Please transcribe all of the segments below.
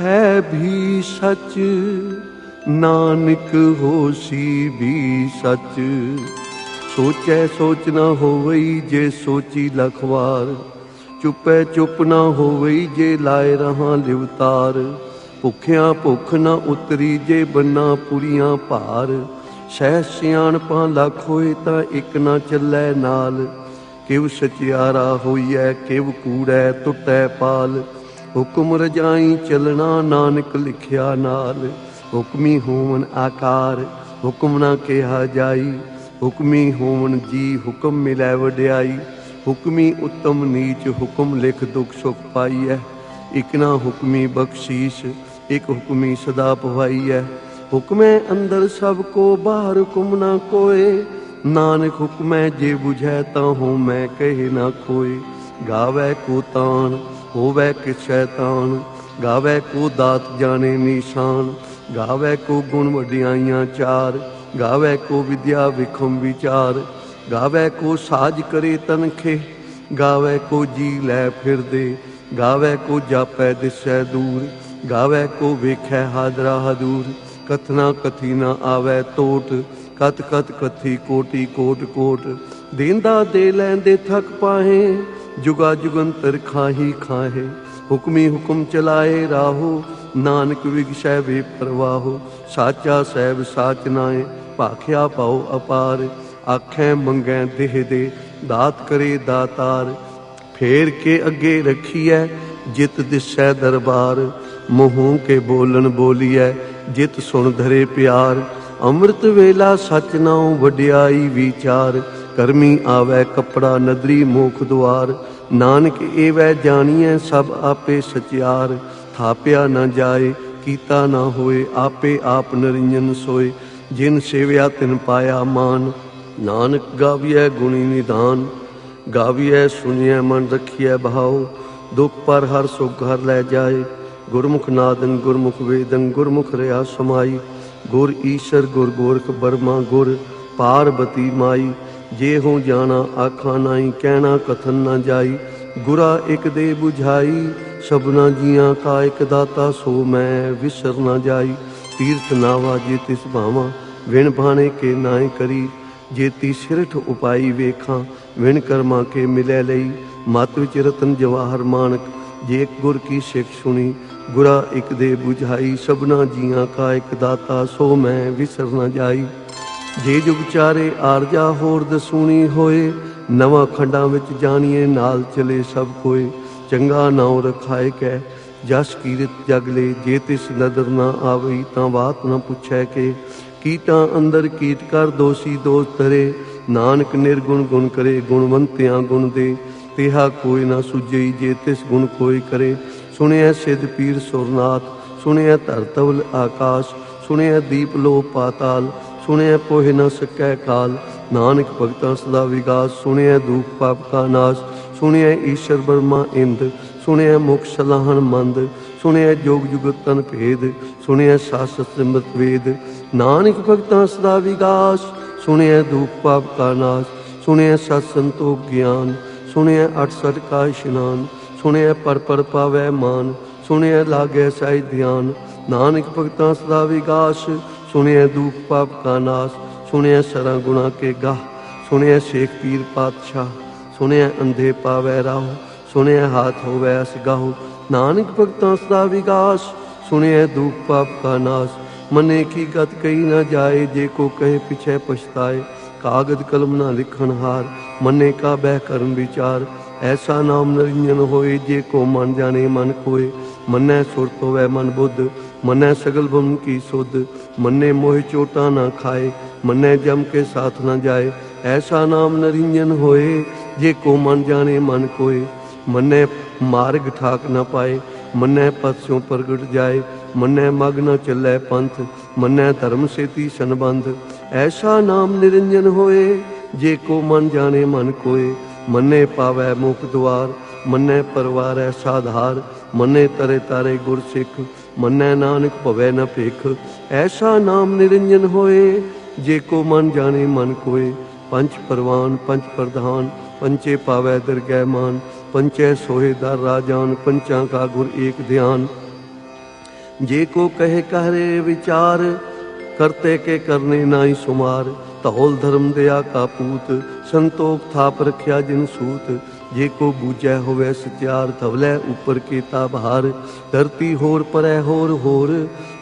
ਹੈ ਵੀ ਸੱਚ, ਨਾਨਕ ਹੋਸੀ ਵੀ ਸੱਚ। ਸੋਚੈ ਸੋਚ ਨਾ ਹੋਵਈ ਜੇ ਸੋਚੀ ਲਖਵਾਰ, ਚੁੱਪੈ ਚੁੱਪ ਨਾ ਹੋਵਈ ਜੇ ਲਾਏ ਰਹਾ ਲਿਵਤਾਰ। ਭੁੱਖਿਆਂ ਭੁੱਖ ਨਾ ਉਤਰੀ ਜੇ ਬੰਨਾ ਪੁਰੀਆਂ ਭਾਰ। ਸਹਿ ਸਿਆਣਪਾਂ ਲੱਖ ਹੋਏ ਤਾਂ ਇੱਕ ਨਾ ਚੱਲੈ ਨਾਲ। ਕਿਵ ਸਚਿਆਰਾ ਹੋਈਐ, ਕਿਵ ਕੂੜੈ ਟੁੱਟੈ ਪਾਲ। ਹੁਕਮ ਰਜਾਈ ਚਲਣਾ ਨਾਨਕ ਲਿਖਿਆ ਨਾਲ। ਹੁਕਮੀ ਹੋਵਨ ਆਕਾਰ, ਹੁਕਮ ਨਾ ਕਿਹਾ ਜਾਈ। ਹੁਕਮੀ ਹੋਵਨ ਜੀ ਹੁਕਮ ਮਿਲੈ ਵਡਿਆਈ। ਹੁਕਮੀ ਉੱਤਮ ਨੀਚ ਹੁਕਮ ਲਿਖ ਦੁਖ ਸੁਖ ਪਾਈਐ। ਇਕ ਨਾ ਹੁਕਮੀ ਬਖਸ਼ੀਸ਼, ਇਕ ਹੁਕਮੀ ਸਦਾ ਪਵਾਈਐ। ਹੁਕਮੈ ਅੰਦਰ ਸਭ ਕੋ, ਬਾਹਰ ਹੁਕਮ ਨਾ ਕੋਏ। ਨਾਨਕ ਹੁਕਮੈ ਜੇ 부ਝੈ ਤਾਂ ਹਉ ਮੈਂ ਕਹੇ ਨਾ ਕੋਏ ਗਾਵੇ ਕੋ ਤਾਣ ਹੋਵੇ ਕਿ ਸ਼ੈਤਾਨ, ਗਾਵੇ ਕੋ ਦਾਤ ਜਾਣੇ ਨਿਸ਼ਾਨ, ਗਾਵੇ ਕੋ ਗੁਣ ਵਡਿਆਈਆਂ ਚਾਰ, ਗਾਵੇ ਕੋ ਵਿਦਿਆ ਵਿਖਮ ਵਿਚਾਰ, ਗਾਵੇ ਕੋ ਸਾਜ ਕਰੇ ਤਨਖੇ, ਗਾਵੇ ਕੋ ਜੀ ਲੈ ਫਿਰਦੇ, ਗਾਵੇ ਕੋ ਜਾਪੈ ਦਿਸੈ ਦੂਰ, ਗਾਵੇ ਕੋ ਵੇਖੈ ਹਾਦਰਾ ਹਦੂਰ ਕਥਨਾ ਕਥੀ ਨਾ ਆਵੇ ਟੋਟ ਕਤ ਕਤ ਕਥੀ ਕੋਟੀ ਕੋਟ ਕੋਟ, ਦੇਂਦਾ ਦੇ ਲੈਂਦੇ ਥਕ ਪਾਹੇ ਜੁਗਾ ਜੁਗੰਤਰ ਖਾਹੀ ਖਾਹੇ, ਹੁਕਮੀ ਹੁਕਮ ਚਲਾਏ ਰਾਹੋ, ਨਾਨਕ ਵਿਗਸ਼ੈ ਵੇ ਪਰਵਾਹੋ, ਸਾਚਾ ਸਹਿਬ ਸਾਚ ਨਾਏ ਭਾਖਿਆ ਪਾਉ ਅਪਾਰ, ਆਖੈ ਮੰਗੈ ਦੇਹ ਦੇ, ਦਾਤ ਕਰੇ ਦਾਤਾਰ, ਫੇਰ ਕੇ ਅੱਗੇ ਰੱਖੀਐ, ਜਿਤ ਦਿਸੈ ਦਰਬਾਰ, ਮੂੰਹੋਂ ਕੇ ਬੋਲਣ ਬੋਲੀਐ, ਜਿਤ ਸੁਣ ਧਰੇ ਪਿਆਰ, ਅੰਮ੍ਰਿਤ ਵੇਲਾ ਸਚ ਨਾਉ ਵਡਿਆਈ ਵਿਚਾਰ ਕਰਮੀ ਆਵੈ ਕਪੜਾ ਨਦਰੀ ਮੋਖ ਦੁਆਰ। ਨਾਨਕ ਏਵੈ ਜਾਣੀਐ ਸਭ ਆਪੇ ਸਚਿਆਰ। ਥਾਪਿਆ ਨਾ ਜਾਏ, ਕੀਤਾ ਨਾ ਹੋਏ, ਆਪੇ ਆਪ ਨਰਿੰਜਨ ਸੋਏ। ਜਿਨ ਸੇਵਿਆ ਤਿਨ ਪਾਇਆ ਮਾਨ, ਨਾਨਕ ਗਾਵੀਐ ਗੁਣੀ ਨਿਧਾਨ ਗਾਵੀਐ ਸੁਣੀਐ ਮਨ ਰਖੀਐ ਭਾਉ ਦੁਖ ਪਰ ਹਰ ਸੁਖ ਘਰ ਲੈ ਜਾਏ। ਗੁਰਮੁਖ ਨਾਦਨ ਗੁਰਮੁਖ ਵੇਦਨ ਗੁਰਮੁਖ ਰਿਆ ਸਮਾਈ। ਗੁਰ ਈਸ਼ਰ ਗੁਰ ਗੋਰਖ ਬਰਮਾ ਗੁਰ, ਪਾਰਬਤੀ ਮਾਈ। ਜੇ ਹੋ ਜਾਣਾ ਆਖਾਂ ਨਾਹੀ ਕਹਿਣਾ ਕਥਨ ਨਾ ਜਾਈ। ਗੁਰਾ ਇਕ ਦੇ 부ਝਾਈ ਸਭਨਾ ਜੀਆਂ ਕਾ ਇਕ ਦਾਤਾ ਸੋ ਮੈਂ ਵਿਸਰ ਨਾ ਜਾਈ। ਤੀਰਥ ਨਾਵਾ ਜੇ ਤਿਸ ਭਾਵਾ, ਵਿਣ ਭਾਣੇ ਕੇ ਨਾਏ ਕਰੀ। ਜੇਤੀ ਸਿਰਠ ਉਪਾਈ ਵੇਖਾਂ, ਵਿਣ ਕਰਮਾ ਕੇ ਮਿਲੇ ਲਈ। ਮਤ ਵਿੱਚ ਰਤਨ ਜਵਾਹਰ ਮਾਨਕ, ਜੇ ਗੁਰ ਕੀ ਸਿੱਖ ਸੁਣੀ। ਗੁਰਾ ਇਕ ਦੇ 부ਝਾਈ ਸਭਨਾ ਜੀਆਂ ਕਾ ਇੱਕ ਦਾਤਾ ਸੋ ਮੈਂ ਵਿਸਰ ਨਾ ਜਾਈ। ਜੇ ਜੁਗ ਚਾਰੇ ਆਰਜਾ ਹੋਰ ਦਸੂਣੀ ਹੋਏ, ਨਵਾਂ ਖੰਡਾਂ ਵਿੱਚ ਜਾਣੀਏ, ਨਾਲ ਚਲੇ ਸਭ ਕੋਏ। ਚੰਗਾ ਨਾਉ ਰਖਾਏ ਕੈ, ਜਸ ਕੀਰਤ ਜਗ ਲੈ, ਜੇ ਤਿਸ ਨਦਰ ਨਾ ਆਵਈ, ਤਾਂ ਬਾਤ ਨਾ ਪੁੱਛੈ ਕੇ। ਕੀਟਾਂ ਅੰਦਰ ਕੀਟ ਕਰ ਦੋਸ਼ੀ ਦੋਸ਼ ਤਰੇ ਨਾਨਕ ਨਿਰਗੁਣ ਗੁਣ ਕਰੇ, ਗੁਣਵੰਤਿਆਂ ਗੁਣ ਦੇ। ਤਿਹਾ ਕੋਈ ਨਾ ਸੁਝਈ ਜੇ ਤਿਸ ਗੁਣ ਕੋਈ ਕਰੇ। ਸੁਣਿਆ ਸਿਧ ਪੀਰ ਸੁਰਨਾਥ ਸੁਣਿਆ ਧਰਤਵਲ ਆਕਾਸ਼ ਸੁਣਿਆ ਦੀਪ ਲੋ ਪਾਤਾਲ ਸੁਣਿਆ ਪੋਹਿ ਨ ਸਕੈ ਕਾਲ। ਨਾਨਕ ਭਗਤਾਂ ਸਦਾ ਵਿਗਾਸ, ਸੁਣਿਆ ਦੁਖ ਪਾਪ ਕਾ ਨਾਸ਼। ਸੁਣਿਆ ਈਸ਼ਰ ਬਰਮਾ ਇੰਦ, ਸੁਣਿਆ ਮੁਖ ਸਲਾਹਣ ਮੰਦ। ਸੁਣਿਆ ਜੋਗ ਜੁਗਤ ਤਨ ਭੇਦ, ਸੁਣਿਆ ਸਾਸਤ ਸਿਮਰਤ ਵੇਦ। ਨਾਨਕ ਭਗਤਾਂ ਸਦਾ ਵਿਗਾਸ, ਸੁਣਿਆ ਦੁਖ ਪਾਪ ਕਾ ਨਾਸ਼। ਸੁਣਿਆ ਸਤ ਸੰਤੋਖ ਗਿਆਨ, ਸੁਣਿਆ ਅਠ ਸਠ ਕਾ ਇਸ਼ਨਾਨ। ਸੁਣਿਆ ਪਰ ਪਰ ਪਾਵੈ ਮਾਨ, ਸੁਣਿਆ ਲਾਗੈ ਸਾਈ ਧਿਆਨ। ਨਾਨਕ ਭਗਤਾਂ ਸਦਾ ਵਿਗਾਸ ਸੁਣਿਆ ਦੂਖ ਪਾਪ ਕਾ ਨਾਸ਼ ਸੁਣਿਆ ਸਰਾਂ ਗੁਣਾ ਕੇ ਗਾਹ ਸੁਣਿਆ ਸ਼ੇਖ ਪੀਰ ਪਾਤਸ਼ਾਹ ਸੁਣਿਆ ਅੰਧੇ ਪਾਵੈ ਰਾਹ ਸੁਣਿਆ ਹਾਥ ਹੋਵੈ ਅਸਗਾਹੁ ਨਾਨਕ ਭਗਤਾਂ ਸਦਾ ਵਿਗਾਸ ਸੁਣਿਆ ਦੁਖ ਪਾਪ ਕਾ ਨਾਸ਼। ਮਨੇ ਕੀ ਗਤ ਕਹੀ ਨਾ ਜਾਏ, ਜੇ ਕੋ ਕਹੇ ਪਿਛੈ ਪਛਤਾਏ। ਕਾਗਦ ਕਲਮ ਨਾ ਲਿਖਣ ਹਾਰ, ਮਨੇ ਕਾ ਬਹਿ ਕਰਨ ਵਿਚਾਰ। ਐਸਾ ਨਾਮ ਨਰਿੰਜਨ ਹੋਏ, ਜੇ ਕੋ ਮਨ ਜਾਣੇ ਮਨ ਕੋਏ ਮੰਨੈ ਸੁਰਤ ਹੋਵੇ ਮਨ ਬੁੱਧ ਮੰਨੈ ਸਗਲ ਬਮ ਕੀ ਸੁਧ, ਮੰਨੇ ਮੋਹ ਚੋਟਾ ਨਾ ਖਾਏ, ਮੰਨੈ ਜਮ ਕੇ ਸਾਥ ਨਾ ਜਾਏ, ਐਸਾ ਨਾਮ ਨਰਿੰਜਨ ਹੋਏ, ਜੇ ਕੋ ਮਨ ਜਾਣੇ ਮਨ ਕੋਏ, ਮੰਨੈ ਮਾਰਗ ਠਾਕ ਨਾ ਪਾਏ, ਮੰਨੈ ਪਤਿਓਂ ਪ੍ਰਗਟ ਜਾਏ, ਮੰਨੈ ਮਗ ਨ ਚੱਲੈ ਪੰਥ, ਮੰਨੈ ਧਰਮ ਸੇਤੀ ਸੰਬੰਧ, ਐਸਾ ਨਾਮ ਨਿਰੰਜਨ ਹੋਏ, ਜੇ ਕੋ ਮਨ ਜਾਣੇ ਮਨ ਕੋਏ, ਮੰਨੇ ਪਾਵੈ ਮੁਖ ਦੁਆਰ, ਮੰਨੈ ਪਰਵਾਰੈ ਸਾਧਾਰ, ਮੰਨੇ ਤਰੇ ਤਾਰੇ ਗੁਰ ਸਿੱਖ ਮੰਨੈ ਨਾਨਕ ਭਵੈ ਨ ਭੇਖ। ਐਸਾ ਨਾਮ ਨਿਰੰਜਨ ਹੋਏ, ਜੇ ਕੋ ਮਨ ਜਾਣੇ ਮਨ ਕੋਏ। ਪੰਜ ਪਰਵਾਨ, ਪੰਜ ਪ੍ਰਧਾਨ, ਪੰਚੇ ਪਾਵੈ ਦਰਗਹਿ ਮਾਨ। ਪੰਚੈ ਸੋਹੇ ਦਰ ਰਾਜਾਨ ਪੰਚਾਂ ਕਾ ਗੁਰ ਏਕ ਧਿਆਨ। ਜੇ ਕੋ ਕਹੇ ਕਹਰੇ ਵਿਚਾਰ, ਕਰਤੇ ਕੇ ਕਰਨੇ ਨਾਹੀ ਸੁਮਾਰ। ਧੌਲ ਧਰਮ ਦਿਆ ਕਾ ਪੂਤ, ਸੰਤੋਖ ਥਾਪ ਰਖਿਆ ਜਿਨ ਸੂਤ। ਜੇ ਕੋ ਬੂਝੈ ਹੋਵੇ ਸਚਿਆਰ ਧਵਲੇ, ਉਪਰ ਕੀਤਾ ਭਾਰ ਧਰਤੀ ਹੋਰ ਪਰੈ ਹੋਰ ਹੋਰ,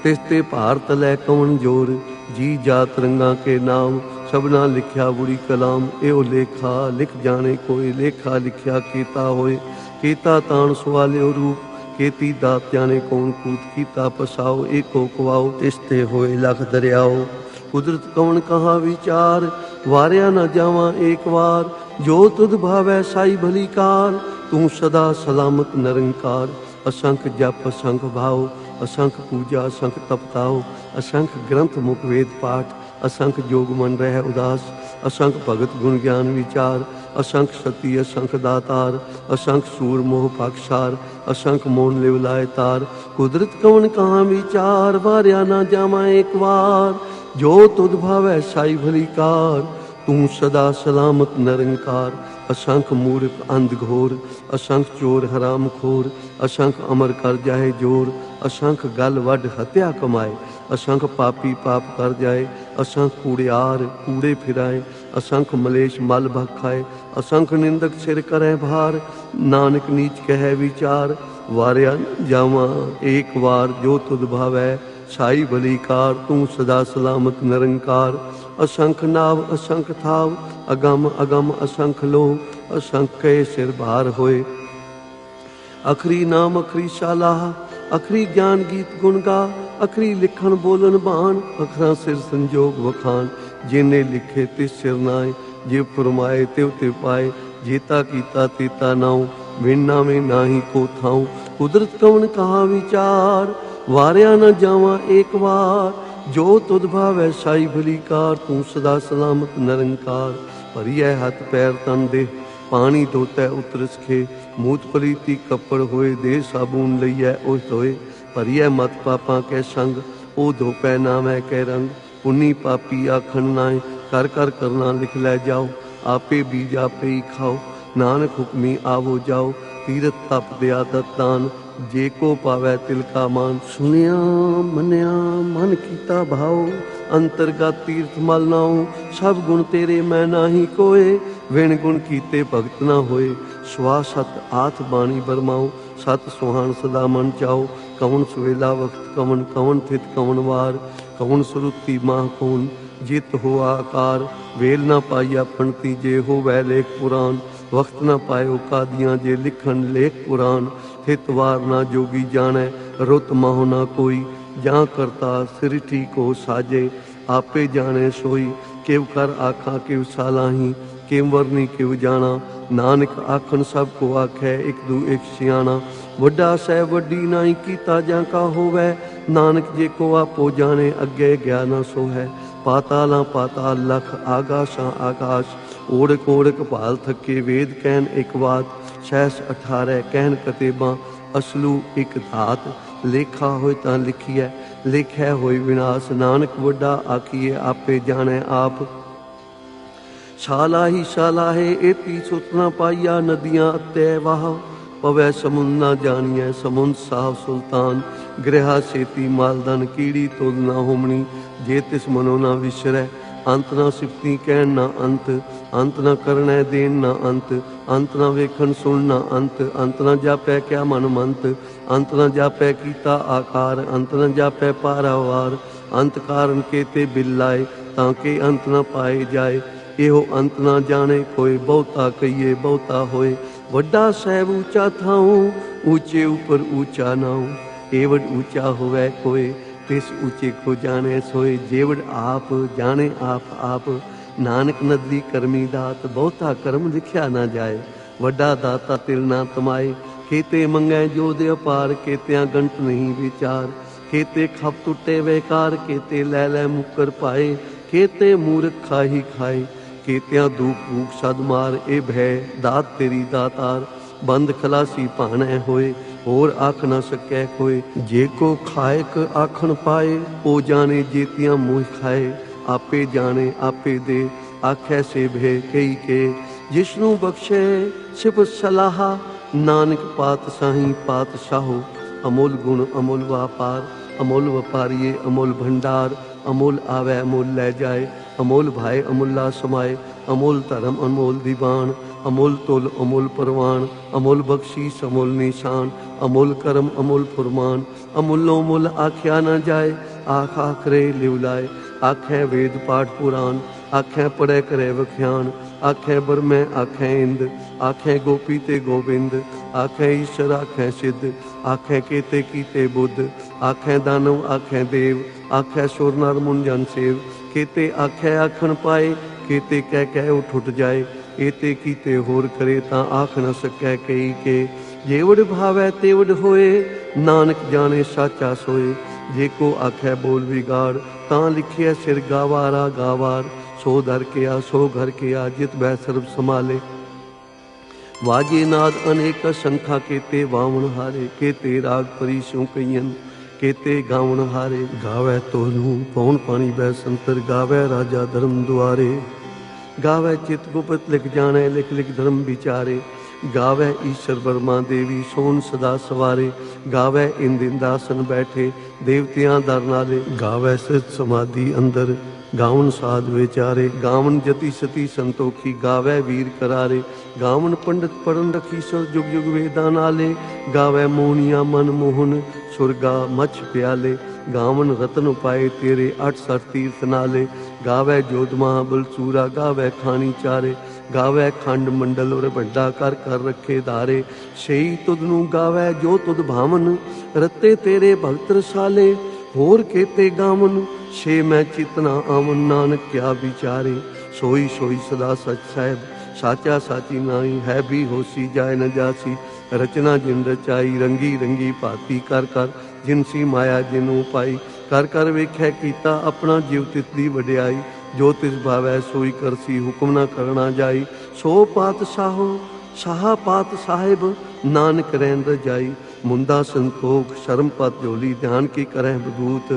ਤਿਸ ਤੇ ਭਾਰਤ ਲੈ ਕਵਣ ਜੋਰ, ਜੀ ਜਾਤ ਰੰਗਾ ਕੇ ਨਾਮ, ਸਭਨਾ ਲਿਖਿਆ ਬੁਰੀ ਕਲਾਮ, ਇਹੋ ਲੇਖਾ ਲਿਖ ਜਾਣੇ ਕੋਈ ਲੇਖਾ ਲਿਖਿਆ ਕੀਤਾ ਹੋਏ, ਕੀਤਾ ਤਾਣ ਸਵਾਲਿਓ ਰੂਪ, ਕੀਤੀ ਦਾਤ ਜਾਣੇ ਕੌਣ ਕੂਤ, ਕੀਤਾ ਪਸਾਓ, ਏਕੋ ਕਵਾਓ, ਤਿਸ ਤੇ ਹੋਏ ਲਖ ਦਰਿਆਓ। ਕੁਦਰਤ ਕਵਣ ਕਹਾ ਵਿਚਾਰ, ਵਾਰਿਆ ਨਾ ਜਾਵਾਂ ਏਕ ਵਾਰ ਜੋ ਤੁਧ ਭਾਵੈ ਸਾਈ ਭਲੀ ਕਾਰ ਤੂੰ ਸਦਾ ਸਲਾਮਤ ਨਿਰੰਕਾਰ ਅਸੰਖ ਜਪ ਅਸੰਖ ਭਾਉ ਅਸੰਖ ਪੂਜਾ ਅਸੰਖ ਤਪਤਾਓ ਅਸੰਖ ਗ੍ਰੰਥ ਮੁਖ ਵੇਦ ਪਾਠ ਅਸੰਖ ਜੋਗ ਮਨ ਰਹਿ ਉਦਾਸ ਅਸੰਖ ਭਗਤ ਗੁਣ ਗਿਆਨ ਵਿਚਾਰ ਅਸੰਖ ਸਤੀ ਅਸੰਖ ਦਾਤਾਰ ਅਸੰਖ ਸੂਰ ਮੋਹ ਪਖਸਾਰ ਅਸੰਖ ਮੋਨ ਲਿਵ ਲਾਇ ਤਾਰ ਕੁਦਰਤ ਕਵਣ ਕਹਾ ਵਿਚਾਰ ਵਾਰਿਆ ਨਾ ਜਾਵਾਂ ਇੱਕ ਵਾਰ ਜੋ ਤੁਧ ਭਾਵੈ ਸਾਈ ਭਲੀ ਕਾਰ ਤੂੰ ਸਦਾ ਸਲਾਮਤ ਨਿਰੰਕਾਰ, ਅਸੰਖ ਮੂਰਖ ਅੰਧ ਘੋਰ, ਅਸੰਖ ਚੋਰ ਹਰਾਮ ਖੋਰ, ਅਸੰਖ ਅਮਰ ਕਰ ਜਾਏ ਜੋਰ, ਅਸੰਖ ਗਲ ਵੱਡ ਹਤਿਆ ਕਮਾਏ, ਅਸੰਖ ਪਾਪੀ ਪਾਪ ਕਰ ਜਾਏ, ਅਸੰਖ ਕੂੜਿਆਰ ਕੂੜੇ ਫਿਰਾਏ, ਅਸੰਖ ਮਲੇਸ਼ ਮਲ ਭਖਾਏ, ਅਸੰਖ ਨਿੰਦਕ ਸਿਰ ਕਰੈ ਭਾਰ, ਨਾਨਕ ਨੀਚ ਕਹੈ ਵਿਚਾਰ, ਵਾਰਿਆ ਜਾਵਾਂ ਏਕ ਵਾਰ ਜੋ ਤੁਧ ਭਾਵੈ, ਸਾਈ ਭਲੀਕਾਰ ਤੂੰ ਸਦਾ ਸਲਾਮਤ ਨਿਰੰਕਾਰ ਅਸੰਖ ਨਾਵ, ਅਸੰਖ ਥਾਵ, ਅਗੰਮ ਅਗੰਮ ਅਸੰਖ ਲੋ ਅਸੰਖ ਕੇ ਸਿਰ ਭਾਰ ਹੋਏ। ਅਖਰੀ ਨਾਮ, ਅਖਰੀ ਸ਼ਾਲਾ, ਅਖਰੀ ਗਿਆਨ ਗੀਤ ਗੁਣ ਗਾ, ਅਖਰੀ ਲਿਖਣ ਬੋਲਣ ਬਾਣ, ਅਖਰਾਂ ਸਿਰ ਸੰਜੋਗ ਵਖਾਨ ਜਿਨੇ ਲਿਖੇ ਤੇ ਸਿਰ ਨਾਏ, ਜੇ ਫਰਮਾਏ ਤੇ ਉਤੇ ਪਾਏ ਜੀਤਾ ਕੀਤਾ ਤੀਤਾ ਨਾਉ ਵਿਨਾ ਮੇ ਨਾਹੀ ਕੋ ਥਾਉ। ਕੁਦਰਤ ਕਵਣ ਕਹਾ ਵਿਚਾਰ, ਵਾਰਿਆ ਨਾ ਜਾਵਾਂ ਏਕ ਵਾਰ। ਜੋ ਤੁਧ ਭਾਵੈ ਸਾਈ ਭਲੀ ਕਾਰ ਤੂੰ ਸਦਾ ਸਲਾਮਤ ਨਿਰੰਕਾਰ। ਭਰੀਐ ਹੱਥ ਪੈਰ ਤਨ ਦੇ, ਪਾਣੀ ਧੋਤੈ ਉਤਰਸ ਖੇ। ਮੂਤ ਪਲੀਤੀ ਕੱਪੜ ਹੋਏ ਦੇ ਸਾਬੂਨ ਲਈਐ ਉਸ ਧੋਏ। ਭਰੀਐ ਮਤ ਪਾਪਾਂ ਕੈ ਸੰਗ, ਉਹ ਧੋਪੈ ਨਾਮੈ ਕੈ ਰੰਗ। ਪੁੰਨੀ ਪਾਪੀ ਆਖਣ ਨਾਏ ਕਰ ਕਰ ਕਰਨਾ ਲਿਖ ਲੈ ਜਾਓ। ਆਪੇ ਬੀਜ ਆਪੇ ਹੀ ਖਾਓ। ਨਾਨਕ ਹੁਕਮੀ ਆਵੋ ਜਾਓ। ਤੀਰਤ ਤਪ ਦਿਆ ਦਤਾਨ ਜੇ ਕੋ ਪਾਵੈ ਤਿਲ ਕਾ ਮਾਨ। ਸੁਨਿਆ ਮੰਨਿਆ, ਮਨ ਕੀਤਾ ਭਾਉ, ਅੰਤਰਗਤ ਤੀਰਥ ਮਲ ਨਾਉ। ਸਭ ਗੁਣ ਤੇਰੇ ਮੈਂ ਨਾਹੀ ਕੋਏ, ਵਿਣ ਗੁਣ ਕੀਤੇ ਭਗਤ ਨਾ ਹੋਏ। ਸਵਾ ਸਤ ਆਥ ਬਾਣੀ ਬਰਮਾਉ, ਸਤ ਸੁਹਾਣ ਸਦਾ ਮਨ ਚਾਓ ਕਵਣ ਸੁਵੇਲਾ ਵਕਤ ਕਵਣ ਕਵਣ ਥਿਤ ਕਵਣ ਵਾਰ। ਕਵਣ ਸੁਰਤੀ ਮਾਹ ਕੌਣ ਜਿਤ ਹੋ ਆਕਾਰ। ਵੇਲ ਨਾ ਪਾਈਆ ਪੰਤੀ ਜੇ ਹੋਵੈ ਲੇਖ ਪੁਰਾਨ। ਵਕਤ ਨਾ ਪਾਇਓ ਕਾਦੀਆਂ ਜੇ ਲਿਖਣ ਲੇਖ ਪੁਰਾਨ ਥਿਤ ਵਾਰ ਨਾ ਜੋਗੀ ਜਾਣੈ, ਰੁਤ ਮਹੁ ਨਾ ਕੋਈ, ਜਾਂ ਕਰਤਾ ਸਿਰ ਠੀਕ ਸਾਜੇ, ਆਪੇ ਜਾਣੇ ਸੋਈ ਕਿਵ ਕਰ ਆਖਾਂ ਕਿਵ ਸਾਲਾਹੀ ਕਿਵ ਵਰਨੀ ਕਿਵ ਜਾਣਾ, ਨਾਨਕ ਆਖਣ ਸਭ ਕੋ ਆਖੈ ਇਕ ਦੂ ਇਕ ਸਿਆਣਾ, ਵੱਡਾ ਸਹਿ ਵੱਡੀ ਨਾਹੀ ਕੀਤਾ ਜਾਂ ਕਾ ਹੋਵੇ, ਨਾਨਕ ਜੇ ਕੋ ਆਪੋ ਜਾਣੇ, ਅੱਗੇ ਗਿਆਨ ਸੋ ਹੈ ਪਾਤਾਲਾਂ ਪਾਤਾਲ ਲਖ ਆਗਾਸ਼ਾਂ ਆਕਾਸ਼ ਓੜਕ ਓੜਕ ਭਾਲ ਥੱਕੇ ਵੇਦ ਕਹਿਨ ਇੱਕ ਬਾਤ ਸਹਿਸ 18 ਕਹਿਨ ਕਤੇਬਾਂ, ਅਸਲੂ ਇੱਕ ਧਾਤ। ਲੇਖਾ ਹੋਏ ਤਾਂ ਲਿਖੀਐ ਲਿਖਿਆ ਹੋਈ ਵਿਨਾਸ਼। ਨਾਨਕ ਵੱਡਾ ਆਖੀਏ ਆਪੇ ਜਾਣੈ ਆਪ। ਸ਼ਾਲਾ ਹੀ ਸ਼ਾਲਾ ਹੈ ਏਤੀ ਸੁਤਨਾ ਪਾਈਆ ਨਦੀਆਂ ਤੈ ਵਾਹ। ਪਵੈ ਸਮੁੰਦ ਨਾ ਜਾਣੀਐ, ਸਮੁੰਦ ਸਾਹਿਬ ਸੁਲਤਾਨ। ਗ੍ਰਹਾ ਸੇਤੀ ਮਾਲਦਨ ਕੀੜੀ ਤੁਲ ਨਾ ਹੋਮਣੀ, ਜੇ ਤਿਸ ਮਨੋ ਨਾ ਵਿਸਰੈ। ਅੰਤ ਨਾ ਸਿਫਤੀ ਕਹਿਣ ਨਾ ਅੰਤ ਅੰਤ ਨਾ ਕਰਨੈ ਦੇਣ ਨਾ ਅੰਤ ਅੰਤ ਨਾ ਵੇਖਣ ਸੁਣਨਾ ਅੰਤ ਅੰਤ ਨਾ ਜਾਪੈ ਕਿਆ ਮਨ ਮੰਤ, ਅੰਤ ਨਾ ਜਾਪੈ ਕੀਤਾ ਆਕਾਰ, ਅੰਤ ਨਾ ਜਾਪੈ ਪਾਰਾਵਾਰ ਅੰਤ ਕਾਰਨ ਕੇਤੇ ਬਿਲਾਏ ਤਾਂ ਕਿ ਅੰਤ ਨਾ ਪਾਏ ਜਾਏ। ਇਹੋ ਅੰਤ ਨਾ ਜਾਣੇ ਕੋਈ ਬਹੁਤਾ ਕਹੀਏ, ਬਹੁਤਾ ਹੋਏ। ਵੱਡਾ ਸਹਿਬ ਉੱਚਾ ਥਾਉ, ਉੱਚੇ ਉਪਰ ਉੱਚਾ ਨਾਉ ਏਵੜ ਉੱਚਾ ਹੋਵੇ ਕੋਈ ਤਿਸ ਉੱਚੇ ਕੋ ਜਾਣੇ ਸੋਏ, ਜੇਵੜ ਆਪ ਜਾਣੇ ਆਪ ਆਪ। ਨਾਨਕ ਨਦਰੀ ਕਰਮੀ ਦਾਤ, ਬਹੁਤਾ ਕਰਮ ਲਿਖਿਆ ਨਾ ਜਾਏ। ਵੱਡਾ ਦਾਤਾ ਤਿਲ ਨਾ ਤਮਾਏ। ਕੀਤੇ ਮੰਗੈ ਜੋ ਦੇ ਅਪਾਰ ਕੀਤਿਆਂ ਗੰਟ ਨਹੀਂ ਵਿਚਾਰ। ਕੀਤੇ ਖਪ ਟੁੱਟੇ ਵੇਕਾਰ ਕੀਤੇ ਲੈ ਲੈ ਮੁਕਰ ਪਾਏ। ਕੀਤੇ ਮੂਰਖ ਖਾਹੀ ਖਾਏ। ਕੀਤਿਆਂ ਦੂਖ ਭੂਖ ਸਦ ਮਾਰ, ਇਹ ਭੈ ਦਾਤ ਤੇਰੀ ਦਾਤਾਰ। ਬੰਦ ਖਲਾਸੀ ਭਾਣੈ ਹੋਏ। ਹੋਰ ਆਖ ਨਾ ਸਕੈ ਕੋਏ ਜੇ ਕੋ ਖਾਇਕ ਆਖਣ ਪਾਏ, ਉਹ ਜਾਣੇ ਜੀਤੀਆਂ ਮੂੰਹ ਖਾਏ। ਆਪੇ ਜਾਣੇ, ਆਪੇ ਦੇ, ਆਖੈ ਸੇ ਭੇ ਕਈ ਕੇ। ਜਿਸਨੂੰ ਬਖਸ਼ੇ ਸਿਫ ਸਲਾਹਾ, ਨਾਨਕ ਪਾਤਸ਼ਾਹੀ ਪਾਤਸ਼ਾਹੋ। ਅਮੁੱਲ ਗੁਣ ਅਮੋਲ ਵਾਪਾਰ, ਅਮੋਲ ਵਪਾਰੀਏ ਅਮੋਲ ਭੰਡਾਰ। ਅਮੋਲ ਆਵੈ ਅਮੋਲ ਲੈ ਜਾਏ, ਅਮੋਲ ਭਾਏ ਅਮੁੱਲਾ ਸਮਾਏ। ਅਮੋਲ ਧਰਮ ਅਮੋਲ ਦੀਵਾਨ। ਅਮੁੱਲ ਤੁਲ, ਅਮੁੱਲ ਪਰਵਾਨ, ਅਮੁੱਲ ਬਖਸ਼ੀਸ਼, ਅਮੁੱਲ ਨਿਸ਼ਾਨ, ਅਮੁੱਲ ਕਰਮ, ਅਮੁੱਲ ਫੁਰਮਾਨ। ਅਮੁੱਲੋ ਮੁੱਲ ਆਖਿਆ ਨਾ ਜਾਏ, ਆਖ ਆਖਰੇ ਲਿਵਲਾਏ ਆਖੇ ਵੇਦ ਪਾਠ ਪੁਰਾਨ, ਆਖੇ ਪੜੈ ਕਰੇ ਵਖਿਆਨ। ਆਖੇ ਬਰਮੈ ਆਖੇ ਇੰਦ, ਆਖੇ ਗੋਪੀ ਤੇ ਗੋਬਿੰਦ। ਆਖੇ ਈਸ਼ਰ ਆਖੇ ਸਿੱਧ, ਆਖੇ ਕੀਤੇ ਕੀਤੇ ਬੁੱਧ। ਆਖੇ ਦਾਨਵ, ਆਖੇ ਦੇਵ, ਆਖੇ ਸੁਰ ਨਰ ਮੁਨ ਜਨ ਸੇਵ। ਕੀਤੇ ਆਖੇ ਆਖਣ ਪਾਏ ਕੀਤੇ ਕਹਿ ਕਹਿ ਉਠ ਉਠ ਜਾਏ। ਏਤੇ ਕੀਤੇ ਹੋਰ ਕਰੇ ਤਾਂ ਆਖ ਨਾ ਸਕੈ ਕਈ ਕੇ। ਜੇਵੜ ਭਾਵੈ ਤੇਵੜ ਹੋਏ, ਨਾਨਕ ਜਾਣੇ ਸਾਚਾ ਸੋਏ। ਜੇ ਕੋ ਆਖੈ ਬੋਲ ਵਿਗਾੜ, ਤਾਂ ਲਿਖਿਆ ਸਿਰ ਗਾਵਾਰਾ ਗਾਵਾਰ। ਸੋ ਦਰ ਕਿਆ, ਸੋ ਘਰ ਕਿਆ, ਜਿਤ ਬੈ ਸਰਬ ਸਮਾਲੇ ਵਾਜੇ ਨਾਦ ਅਨੇਕ ਸੰਖਾ ਕੀਤੇ ਵਾਵਣ ਹਾਰੇ। ਕੀਤੇ ਰਾਗ ਪਰਿਸ਼ੂ ਕਈਨ ਕੀਤੇ ਗਾਵਣ ਹਾਰੇ। ਗਾਵੇ ਤੋਨੂੰ ਪੌਣ ਪਾਣੀ ਬੈ ਸੰਤਰ, ਗਾਵੇ ਰਾਜਾ ਧਰਮ ਦੁਆਰੇ। ਗਾਵੇ ਚਿਤ ਗੁਪਤ ਲਿਖ ਜਾਣੈ, ਲਿਖ ਲਿਖ ਧਰਮ ਵਿਚਾਰੇ। ਗਾਵੇ ਈਸ਼ਰ ਵਰਮਾ ਦੇਵੀ, ਸੋਨ ਸਦਾ ਸਵਾਰੇ। ਗਾਵੇ ਇੰਦਿੰਦਾਸਨ ਬੈਠੇ, ਦੇਵਤਿਆਂ ਦਰ ਨਾਲੇ। ਗਾਵੇ ਸਿਤ ਸਮਾਧੀ ਅੰਦਰ, ਗਾਵਨ ਸਾਧ ਵਿਚਾਰੇ। ਗਾਵਨ ਜਤੀ ਸਤੀ ਸੰਤੋਖੀ, ਗਾਵੇ ਵੀਰ ਕਰਾਰੇ। ਗਾਵਨ ਪੰਡਤ ਪੜਨ ਰਖੀ ਸੋ ਜੁਗ ਜੁਗ ਵੇਦਾਂ ਨਾਲੇ। ਗਾਵੇ ਮੋਹਨੀਆਂ ਮਨ ਮੋਹਨ, ਸੁਰਗਾ ਮਛ ਪਿਆਲੇ। ਗਾਵਨ ਰਤਨ ਪਾਏ ਤੇਰੇ 68 ਤੀਰਥ ਨਾਲੇ। ਗਾਵੇ ਜੋਤ ਮਹਾਬਲ ਚੂਰਾ ਗਾਵੇ ਖਾਣੀ ਚਾਰੇ, ਗਾਵੇ ਖੰਡ ਮੰਡਲ ਉਰ ਵੱਡਾ ਕਰ ਕਰ ਰੱਖੇ ਧਾਰੇ। ਸਈ ਤੁਧ ਨੂੰ ਗਾਵੇ ਜੋ ਤੁਧ ਭਾਵਨ, ਰਤੇ ਤੇਰੇ ਭਗਤ ਰਸਾਲੇ, ਹੋਰ ਕੀਤੇ ਗਾਵਨ, ਛੇ ਮੈਂ ਚਿਤਨਾ ਆਵਨ ਨਾਨਕ ਕਿਆ ਵਿਚਾਰੇ। ਸੋਈ ਸੋਈ ਸਦਾ ਸਚ ਸਾਹਿਬ, ਸਾਚਾ ਸਾਚੀ ਨਾਈ ਹੈ ਵੀ ਹੋਸੀ ਜਾਏ ਨਾ ਜਾਸੀ। ਰਚਨਾ ਜਿਨ ਰਚਾਈ, ਰੰਗੀ ਰੰਗੀ ਭਾਤੀ ਕਰ ਕਰ, ਜਿਨ ਸੀ ਮਾਇਆ ਜਿਨੂ ਪਾਈ ਕਰ ਕਰ ਵੇਖੈ ਕੀਤਾ ਆਪਣਾ ਜਿਵ ਤਿਤ ਦੀ ਵਡਿਆਈ, ਜੋ ਤਿਸ ਭਾਵੈ ਸੋਈ ਕਰਸੀ ਹੁਕਮ ਨਾ ਕਰਨਾ ਜਾਈ। ਸੋ ਪਾਤਸ਼ਾਹੋ, ਸਾਹਾ ਪਾਤ ਸਾਹਿਬ, ਨਾਨਕ ਰਹਿਣ ਰਜਾਈ ਮੁੰਦਾ ਸੰਤੋਖ, ਸ਼ਰਮ ਪਤ ਝੋਲੀ, ਧਿਆਨ ਕੀ ਕਰੈ ਬਭੂਤ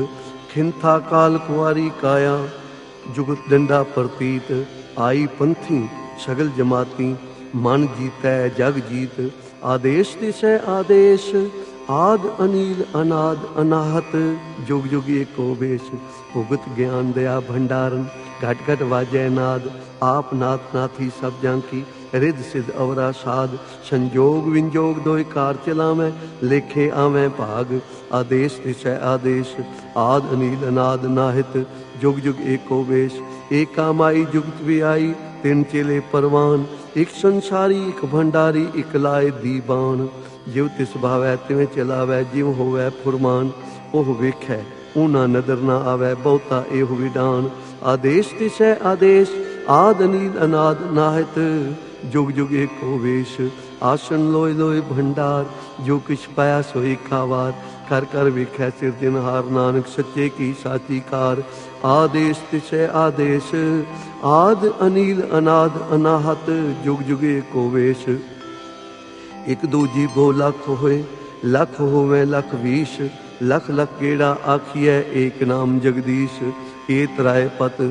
ਖਿੰਥਾ ਕਾਲ ਕੁਆਰੀ ਕਾਇਆ, ਜੁਗਤ ਡੰਡਾ ਪ੍ਰਤੀਤ। ਆਈ ਪੰਥੀ, ਸਗਲ ਜਮਾਤੀ, ਮਨ ਜੀਤੈ ਜਗ ਜੀਤ। ਆਦੇਸ਼ ਦਿਸੈ ਆਦੇਸ਼ ਆਦ ਅਨੀਲ ਅਨਾਦ ਅਨਾਹਤ ਜੁਗ ਜੁਗ ਏਕੋ ਵੇਸ਼ ਭੁਗਤ ਗਿਆਨ ਦਇਆ ਭੰਡਾਰਨ ਘਟ ਘਟ ਵਾਜੈ ਨਾਦ ਆਪ ਨਾਥ ਨਾਥੀ ਸਭ ਜਾਂ ਕੀ ਰਿਧ ਸਿਧ ਅਵਰਾ ਸਾਧ ਸੰਜੋਗ ਵਿੰਜੋਗ ਦੋਇ ਕਾਰ ਚਲਾਵੇਂ ਲੇਖੇ ਆਵੇਂ ਭਾਗ ਆਦੇਸ਼ ਦਿਸੈ ਆਦੇਸ਼ ਆਦ ਅਨੀਲ ਅਨਾਦ ਨਾਹਿਤ ਜੁਗ ਜੁਗ ਏਕੋ ਵੇਸ਼ ਏਕਾ ਮਾਈ ਜੁਗਤ ਵੀ ਆਈ ਤਿੰਨ ਚੇਲੇ ਪਰਵਾਨ, ਇੱਕ ਸੰਸਾਰੀ, ਇੱਕ ਭੰਡਾਰੀ, ਇੱਕ ਲਾਏ ਦੀਵਾਨ ਜਿਵ ਤਿਸ ਭਾਵੈ, ਤਿਵੇਂ ਚਲਾਵੈ ਜਿਵ ਹੋਵੈ ਫੁਰਮਾਨ। ਉਹ ਵੇਖੈ, ਉਹਨਾਂ ਨਦਰ ਨਾ ਆਵੈ, ਬਹੁਤਾ ਇਹੋ ਵਿਡਾਨ। ਆਦੇਸ਼ ਤਿਸੈ ਆਦੇਸ਼, ਆਦ ਅਨੀਲ ਅਨਾਦ ਨਾਹਿਤ। ਜੁਗ ਜੁਗ ਏਕੋ ਵੇਸ਼ ਆਸਨ ਲੋਇ ਲੋਇ ਭੰਡਾਰ। ਜੋ ਕਿਛ ਪਾਇਆ ਸੋਈ ਖਾਵਾਰ ਕਰ ਕਰ ਵੇਖੈ ਸਿਰ ਦਿਨ ਹਾਰ। ਨਾਨਕ ਸੱਚੇ ਕੀ ਸਾਚੀ ਕਾਰ। ਆਦੇਸ਼ ਤਿਸੈ ਆਦੇਸ਼, ਆਦ ਅਨੀਲ, ਅਨਾਦ ਅਨਾਹਤ, ਜੁਗ ਜੁਗ ਏਕੋ ਵੇਸ਼। ਇਕ ਦੂਜੀ ਬੋ ਲੱਖ ਹੋਏ, ਲੱਖ ਹੋਵੇ ਲੱਖ ਵੀਸ਼, ਲਖ ਲਖ ਗੇੜਾ ਆਖੀਐ, ਏਕ ਨਾਮ ਜਗਦੀਸ਼। ਏ ਤਰਾਏ ਪਤ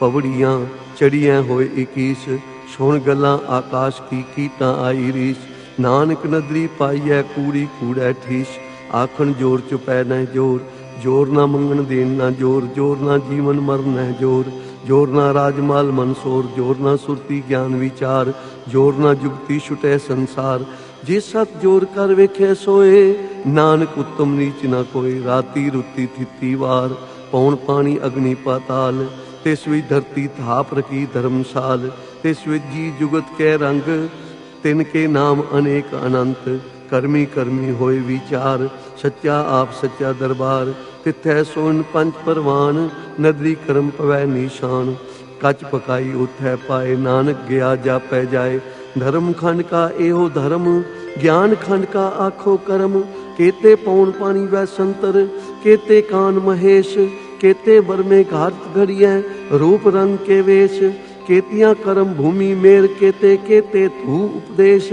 ਪਵੜੀਆਂ ਚੜੀਆਂ ਹੋਏ 21 ਸੁਣ ਗੱਲਾਂ ਆਕਾਸ਼ ਕੀ ਕੀਟਾਂ ਆਈ ਰੀਸ। ਨਾਨਕ ਨਦਰੀ ਪਾਈਐ, ਕੂੜੀ ਕੂੜੈ ਠੀਸ। ਆਖਣ ਜੋਰ ਚੁਪੈ ਨਹਿ ਜੋਰ ਜੋਰ ਨਾ ਮੰਗਣ ਦੇਣ ਨਾ ਜੋਰ ਜੋਰ ਨਾ ਜੀਵਨ ਮਰਨ ਨਹਿ ਜੋਰ ਜੋਰ ਨਾ ਰਾਜਮਾਲ ਮਨਸੋਰ ਜੋਰ ਨਾ ਸੁਰਤੀ ਗਿਆਨ ਵਿਚਾਰ, ਜੋਰ ਨਾ ਜੁਗਤੀ ਛੁਟੈ ਸੰਸਾਰ। ਜੇ ਸਤ ਜੋਰ ਕਰ ਵੇਖੇ ਸੋਏ, ਨਾਨਕ ਉਤਮ ਨੀਚ ਨਾ ਕੋਈ ਰਾਤੀ ਰੁੱਤੀ ਥਿੱਤੀ ਵਾਰ, ਪੌਣ ਪਾਣੀ ਅਗਨੀ ਪਾਤਾਲ, ਤਿਸ ਵੀ ਧਰਤੀ ਥਾਪ ਰਖੀ ਧਰਮਸਾਲ, ਤਿਸ ਵਿੱਚ ਜੀ ਜੁਗਤ ਕੈ ਰੰਗ, ਤਿਨ ਕੇ ਨਾਮ ਅਨੇਕ ਅਨੰਤ। ਕਰਮੀ ਕਰਮੀ ਹੋਏ ਵਿਚਾਰ, ਸੱਚਾ ਆਪ ਸੱਚਾ ਦਰਬਾਰ, ਤਿਥੈ ਸੋਨ ਪੰਜ ਪਰਵਾਨ, ਨਦਰੀ ਕਰਮ ਪਵੈ ਨਿਸ਼ਾਨ। ਕੱਚ ਪਕਾਈ ਉਥੈ ਪਾਏ, ਨਾਨਕ ਗਿਆ ਜਾਪੈ ਜਾਏ। ਧਰਮ ਖੰਡ ਕਾ ਇਹੋ ਧਰਮ, ਗਿਆਨ ਖੰਡ ਕਾ ਆਖੋ ਕਰਮ। ਕੇਤੇ ਪੌਣ ਪਾਣੀ ਵੈ ਸੰਤਰ, ਕੇਤੇ ਕਾਨ ਮਹੇਸ਼, ਕੇਤੇ ਵਰਮੇ ਘਾਤ ਘੜੀਐ, ਰੂਪ ਰੰਗ ਕੇ ਵੇਸ਼। ਕੇਤੀਆਂ ਕਰਮ ਭੂਮੀ ਮੇਰ, ਕੇਤੇ ਕੇਤੇ ਧੂ ਉਪਦੇਸ਼।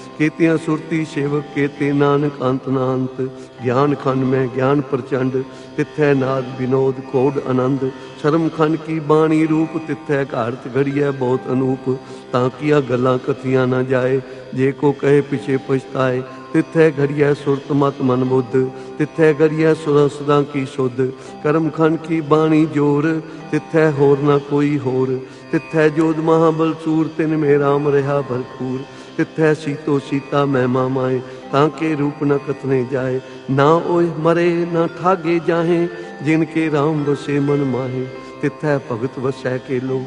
ਕੇਤਿਆਂ ਸੁਰਤੀ ਸੇਵਕ ਕੇਤੇ ਨਾਨਕ ਅੰਤ ਨਾ ਗਿਆਨ ਖੰਡ ਮੈਂ ਗਿਆਨ ਪ੍ਰਚੰਡ, ਤਿੱਥੈ ਨਾਦ ਵਿਨੋਦ ਕੋਡ ਆਨੰਦ, ਸ਼ਰਮ ਖੰਡ ਕੀ ਬਾਣੀ ਰੂਪ, ਤਿੱਥੈ ਘਾਰਤ ਘੜੀਐ ਬਹੁਤ ਅਨੂਪ, ਤਾਂ ਕੀਆ ਗੱਲਾਂ ਕਥੀਆਂ ਨਾ ਜਾਏ, ਜੇ ਕੋ ਕਹੇ ਪਿਛੇ ਪਛਤਾਏ, ਤਿੱਥੈ ਘੜੀਐ ਸੁਰਤ ਮਤ ਮਨ ਬੁੱਧ, ਤਿੱਥੈ ਘੜੀਐ ਸੁਰ ਸਦਾ ਕੀ ਸੁਧ, ਕਰਮ ਖੰਡ ਕੀ ਬਾਣੀ ਜੋਰ, ਤਿੱਥੈ ਹੋਰ ਨਾ ਕੋਈ ਹੋਰ, ਤਿੱਥੈ ਜੋਧ ਮਹਾਬਲ ਸੂਰ, ਤਿਨ ਮੇ ਰਾਮ ਰਹਾ ਭਰਪੂਰ ਤਿੱਥੈ ਸੀਤੋ ਸੀਤਾ ਮਹਿਮਾ ਮਾਏ ਤਾਂ ਕੇ ਰੂਪ ਨ ਕਥਨੇ ਜਾਏ। ਨਾ ਓਏ ਮਰੇ, ਨਾ ਠਾਗੇ ਜਾਹੇ, ਜਿਨ ਕੇ ਰਾਮ ਵਸੇ ਮਨ ਮਾਹੇ। ਤਿੱਥੈ ਭਗਤ ਵਸੈ ਕੇ ਲੋ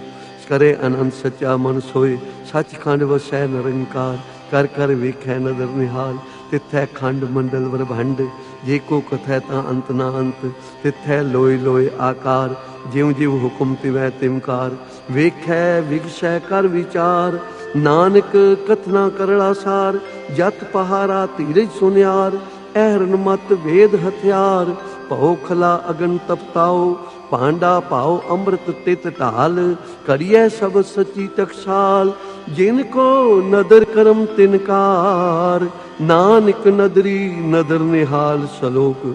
ਕਰੇ ਅਨੰਦ ਸੱਚਾ ਮਨ ਸੋਏ। ਸੱਚਖੰਡ ਵਸੈ ਨਿਰੰਕਾਰ, ਕਰ ਕਰ ਵੇਖੈ ਨਦਰ ਨਿਹਾਲ। ਤਿੱਥੈ ਖੰਡ ਮੰਡਲ ਵਰਭੰਡ, ਜੇ ਕੋ ਕਥੈ ਤਾਂ ਅੰਤ ਨਾ ਅੰਤ। ਤਿੱਥੈ ਲੋਏ ਲੋਏ ਆਕਾਰ, ਜਿਉ ਜਿਉ ਹੁਕਮ ਤਿਵੈ ਤਿਮਕਾਰ। ਵੇਖੈ, ਵਿਗਸੈ ਕਰ ਵਿਚਾਰ ਨਾਨਕ ਕਥਨਾ ਕਰੜਾ ਸਾਰ, ਜਤ ਪਹਾਰਾ ਧੀਰਜ ਸੁਨਿਆਰ ਐਰਨ ਮਤ ਵੇਦ ਹਥਿਆਰ, ਭਉ ਖਲਾ ਅਗਨ ਤਪਤਾਓ ਪਾਂਡਾ ਪਾਓ ਅੰਮ੍ਰਿਤ ਤਿਤ ਢਾਲ ਕਰੀਏ ਸਭ ਸਚੀ ਟਕਸਾਲ ਜਿਨ ਕੋ ਨਦਰ ਕਰਮ ਤਿਨਕਾਰ, ਨਾਨਕ ਨਦਰੀ ਨਦਰ ਨਿਹਾਲ ਸਲੋਕ